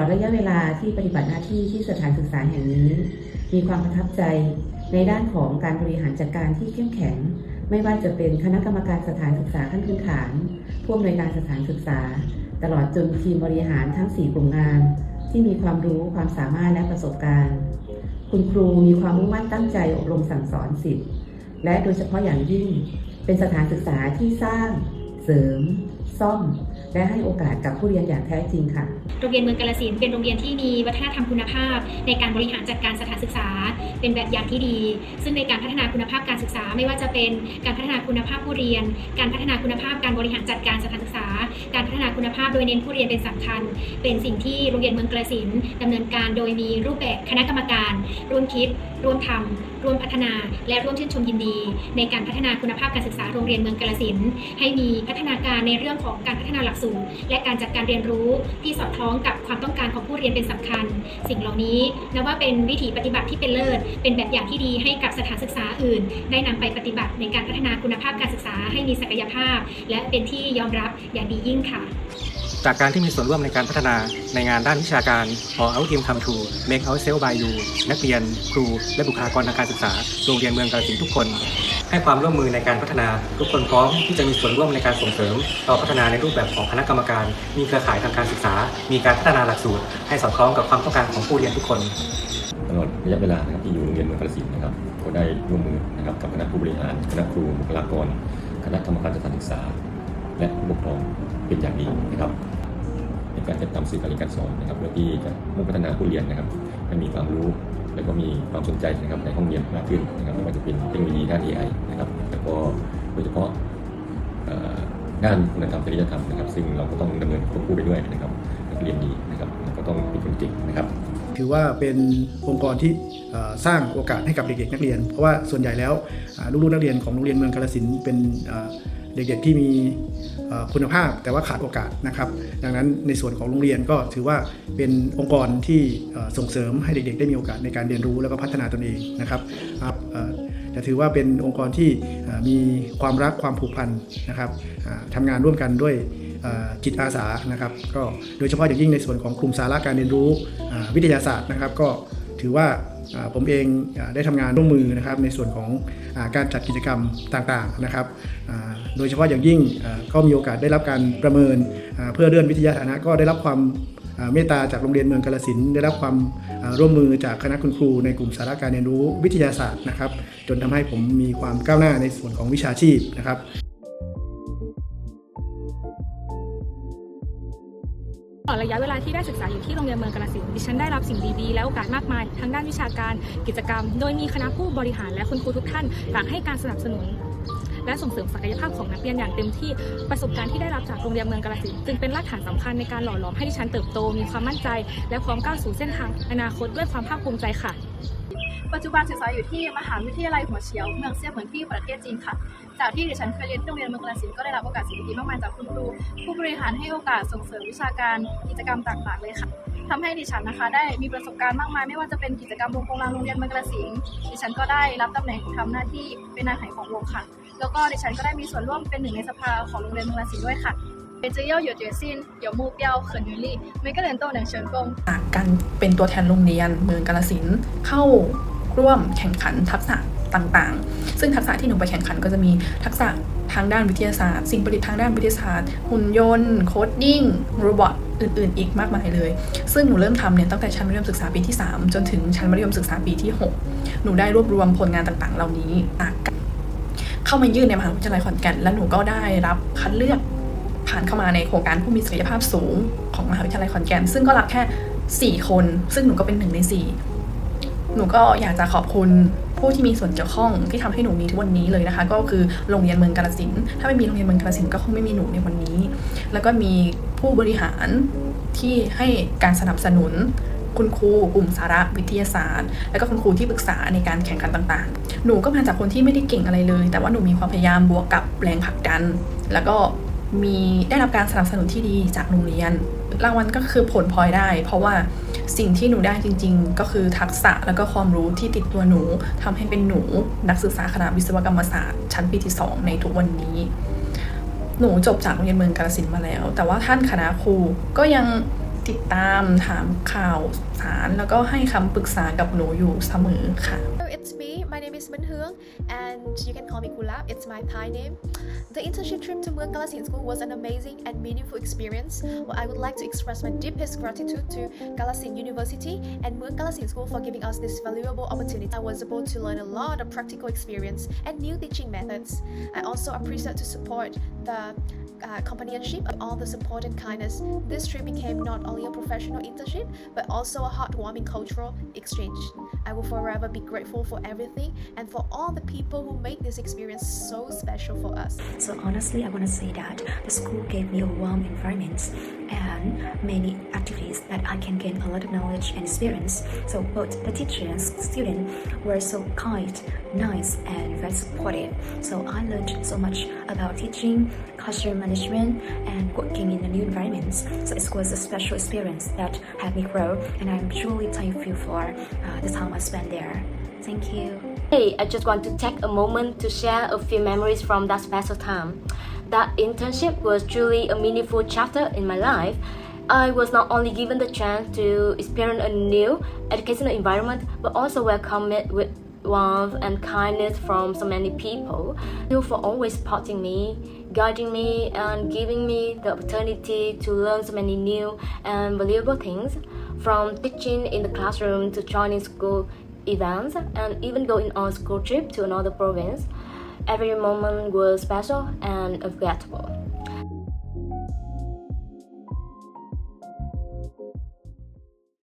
ระยะเวลาที่ปฏิบัติหน้าที่ที่สถานศึกษาแห่งนี้ มีความประทับใจในด้านของการบริหารจัดการที่เข้มแข็ง ไม่ว่าจะเป็นคณะกรรมการสถานศึกษาขั้นพื้นฐานผู้อำนวยการสถานศึกษา ตลอดจนทีมบริหารทั้ง 4 กลุ่มงาน ที่มีความรู้ความสามารถและประสบการณ์ คุณครูมีความมุ่งมั่นตั้งใจอบรมสั่งสอนสิทธิ์และโดยเฉพาะอย่างยิ่ง เป็นสถานศึกษาที่สร้าง เสริม ซ่อม และให้โอกาสกับผู้เรียนอย่างแท้จริงค่ะ โรงเรียนเมืองกาลสินเป็นโรงเรียนที่มีวัฒนธรรมคุณภาพ ในการบริหารจัดการสถานศึกษา เป็นแบบอย่างที่ดี ซึ่งในการพัฒนาคุณภาพการศึกษา ไม่ว่าจะเป็นการพัฒนาคุณภาพผู้เรียน การพัฒนาคุณภาพการบริหารจัดการสถานศึกษา การพัฒนาคุณภาพโดยเน้นผู้เรียนเป็นสำคัญ เป็นสิ่งที่โรงเรียนเมืองกาลสินธุ์ดำเนินการโดยมีรูปแบบคณะกรรมการ ร่วมคิด ร่วมทำร่วมพัฒนา และร่วมชื่นชมยินดี ในการพัฒนาคุณภาพการศึกษาโรงเรียนเมืองกาลสินให้มีพัฒนาการในเรื่องของการพัฒนาหลักสูตร และการจัดการเรียนรู้ที่สอดคล้องกับความต้องการของผู้เรียนเป็นสำคัญ สิ่งเหล่านี้นับว่าเป็นวิถีปฏิบัติที่เป็นเลิศ เป็นแบบอย่างที่ดีให้กับสถานศึกษาอื่น ได้นำไปปฏิบัติในการพัฒนาคุณภาพการศึกษาให้มีศักยภาพ และเป็นที่ยอมรับอย่างดียิ่งค่ะ จากการที่มีส่วนร่วมในการพัฒนาในงานด้านวิชาการ For Our Team Come True Make Our Self by You นักเรียน ครู และบุคลากรทางการศึกษา โรงเรียนเมืองกาฬสินทุกคน ให้ความร่วมมือในการพัฒนา ทุกคนพร้อมที่จะมีส่วนร่วมในการส่งเสริมต่อพัฒนาในรูปแบบของคณะกรรมการ มีเครือข่ายทางการศึกษา มีการพัฒนาหลักสูตร ให้สอดคล้องกับความต้องการของผู้เรียนทุกคนตลอดระยะเวลานะครับที่อยู่โรงเรียนเมืองกาฬสินนะครับก็ได้ร่วมมือนะครับกับคณะผู้บริหาร คณะครูบุคลากร คณะกรรมการสถานศึกษา และผู้ปกครองเป็นอย่างดีนะครับในการจัดทำสื่อการเรียนการสอนนะครับเพื่อที่จะมุ่งพัฒนาผู้เรียนนะครับให้มีความรู้และก็มีความสนใจนะครับในห้องเรียนมากขึ้นนะครับไม่ว่าจะเป็นเทคโนโลยีด้าน AI นะครับแล้วก็โดยเฉพาะด้านคุณธรรมจริยธรรมนะครับ ซึ่งเราก็ต้องดำเนินควบคู่ไปด้วยนะครับนักเรียนดีนะครับแล้วก็ต้องเป็นคนเก่งนะครับ ถือว่าเป็นองค์กรที่สร้างโอกาสให้กับเด็กๆนักเรียน เพราะว่าส่วนใหญ่แล้วลูกๆนักเรียนของโรงเรียนเมืองกาฬสินเป็น เด็กๆที่มีคุณภาพแต่ว่าขาดโอกาสนะครับ ดังนั้นในส่วนของโรงเรียนก็ถือว่าเป็นองค์กรที่ส่งเสริมให้เด็กๆ ได้มีโอกาสในการเรียนรู้แล้วก็พัฒนาตนเองนะครับครับเอ่อแต่ถือว่าเป็นองค์กรที่มีความรักความผูกพันนะครับทำงานร่วมกันด้วยจิตอาสานะครับ ก็โดยเฉพาะอย่างยิ่งในส่วนของกลุ่มสาระการเรียนรู้วิทยาศาสตร์นะครับ ก็ ถือว่าผมเองได้ทำงานร่วมมือนะครับในส่วนของอการจัดกิจกรรมต่างๆนะครับ โดยเฉพาะอย่างยิ่งก็มีโอกาสได้รับการประเมินเพื่อเลื่อนวิทยาฐานะก็ได้รับความเมตตาจากโรงเรียนเมืองกาลสินได้รับความร่วมมือจากคณะคุณครูในกลุ่มสาระการเรียนรู้วิทยาศาสตร์นะครับ จนทำให้ผมมีความก้าวหน้าในส่วนของวิชาชีพนะครับ ตลอดระยะเวลาที่ได้ศึกษาอยู่ที่โรงเรียนเมืองกาฬสินธุ์ดิฉันได้รับสิ่งดีๆ และโอกาสมากมายทั้งด้านวิชาการกิจกรรม โดยมีคณะผู้บริหารและคุณครูทุกท่านต่างให้การสนับสนุน และส่งเสริมศักยภาพของนักเรียนอย่างเต็มที่ประสบการณ์ที่ได้รับจากโรงเรียนเมืองกาฬสินธุ์จึงเป็นรากฐานสำคัญในการหล่อหลอมให้ดิฉันเติบโตมีความมั่นใจ และพร้อมก้าวสู่เส้นทางอนาคตด้วยความภาคภูมิใจค่ะ ปัจจุบันศึกษาอยู่ที่มหาวิทยาลัยหัวเฉียวเมืองเซี่ยเหมือนที่ประเทศจีนค่ะ จากที่ดิฉันเคยเรียนที่โรงเรียนเมืองกาฬสินก็ได้รับโอกาสสิ่งดีมากมายจากคุณครู ผู้บริหารให้โอกาสส่งเสริมวิชาการกิจกรรมต่างๆเลยค่ะทำให้ดิฉันนะคะ ได้มีประสบการณ์มากมาย ไม่ว่าจะเป็นกิจกรรมวงกลงโรงเรียนเมืองกาฬสินดิฉันก็ได้รับตำแหน่งทำหน้าที่เป็นนายไหของวงค่ะ แล้วก็ดิฉันก็ได้มีส่วนร่วมเป็นหนึ่งในสภาของโรงเรียนเมืองกาฬสินด้วยค่ะเป็นจะเย่าหยดเยซินเดี๋ยวมูเปียวเขินยูรี่ไม่ก็เรียนโตหนังเชิญกงการเป็นตัวแทนโรงเรียนเมืองกาฬสินเข้า ร่วมแข่งขันทักษะต่างๆ ซึ่งทักษะที่หนูไปแข่งขันก็จะมีทักษะทางด้านวิทยาศาสตร์ สิ่งประดิษฐ์ทางด้านวิทยาศาสตร์ หุ่นยนต์ โคดดิ้ง โรบอท อื่นๆ อีกมากมายเลย ซึ่งหนูเริ่มทำเนี่ยตั้งแต่ชั้นมัธยมศึกษาปีที่ 3 จนถึงชั้นมัธยมศึกษาปีที่ 6 หนูได้รวบรวมผลงานต่างๆ เหล่านี้จากการเข้ามายื่นในมหาวิทยาลัยขอนแก่น และหนูก็ได้รับคัดเลือกผ่านเข้ามาในโครงการผู้มีศักยภาพสูงของมหาวิทยาลัยขอนแก่น ซึ่งก็รับแค่ 4 คน ซึ่งหนูก็เป็นหนึ่งใน 4 หนูก็อยากจะขอบคุณผู้ที่มีส่วนเกี่ยวข้องที่ทำให้หนูมีทุกวันนี้เลยนะคะ ก็คือโรงเรียนเมืองกาฬสินถ้าไม่มีโรงเรียนเมืองกาฬสินก็คงไม่มีหนูในวันนี้ แล้วก็มีผู้บริหารที่ให้การสนับสนุนคุณครูกลุ่มสาระวิทยาศาสตร์ แล้วก็คุณครูที่ปรึกษาในการแข่งขันต่างๆ หนูก็มาจากคนที่ไม่ได้เก่งอะไรเลย แต่ว่าหนูมีความพยายามบวกกับแรงผลักดัน แล้วก็มีได้รับการสนับสนุนที่ดีจากโรงเรียน รางวัลก็คือผลพลอยได้ เพราะว่า สิ่งที่หนูได้จริง ๆ ก็คือทักษะแล้วก็ความรู้ที่ติดตัวหนูทำให้เป็นหนูนักศึกษาคณะวิศวกรรมศาสตร์ชั้นปีที่สองในทุกวันนี้ หนูจบจากโรงเรียนเมืองกาลสินมาแล้ว แต่ว่าท่านคณะครูก็ยัง ติดตามถามข่าวสาร แล้วก็ให้คำปรึกษากับหนูอยู่เสมอค่ะ Hello, it's me. My name is Minh Hương, and you can call me Gulab. It's my Thai name. The internship trip to Muang Kalasin School was an amazing and meaningful experience. Well, I would like to express my deepest gratitude to Kalasin University and Muang Kalasin School for giving us this valuable opportunity. I was able to learn a lot of practical experience and new teaching methods. I also appreciate to support the uh, companionship of all the support and kindness. This trip became not only a professional internship, but also a heartwarming cultural exchange. I will forever be grateful for everything and for all the people who made this experience so special for us. So honestly, I want to say that the school gave me a warm environment and many activities that I can gain a lot of knowledge and experience. So both the teacher and student were so kind, nice, and very supportive. So I learned so much about teaching, classroom management, and working in a new environment. So it was a special experience that helped me grow, and I'm truly thankful for uh, the time I spent there. Thank you. Hey, I just want to take a moment to share a few memories from that special time. That internship was truly a meaningful chapter in my life. I was not only given the chance to experience a new educational environment, but also welcomed with warmth and kindness from so many people. Thank you for always supporting me, guiding me, and giving me the opportunity to learn so many new and valuable things, from teaching in the classroom to joining school events and even going on school trip to another province. Every moment was special and unforgettable.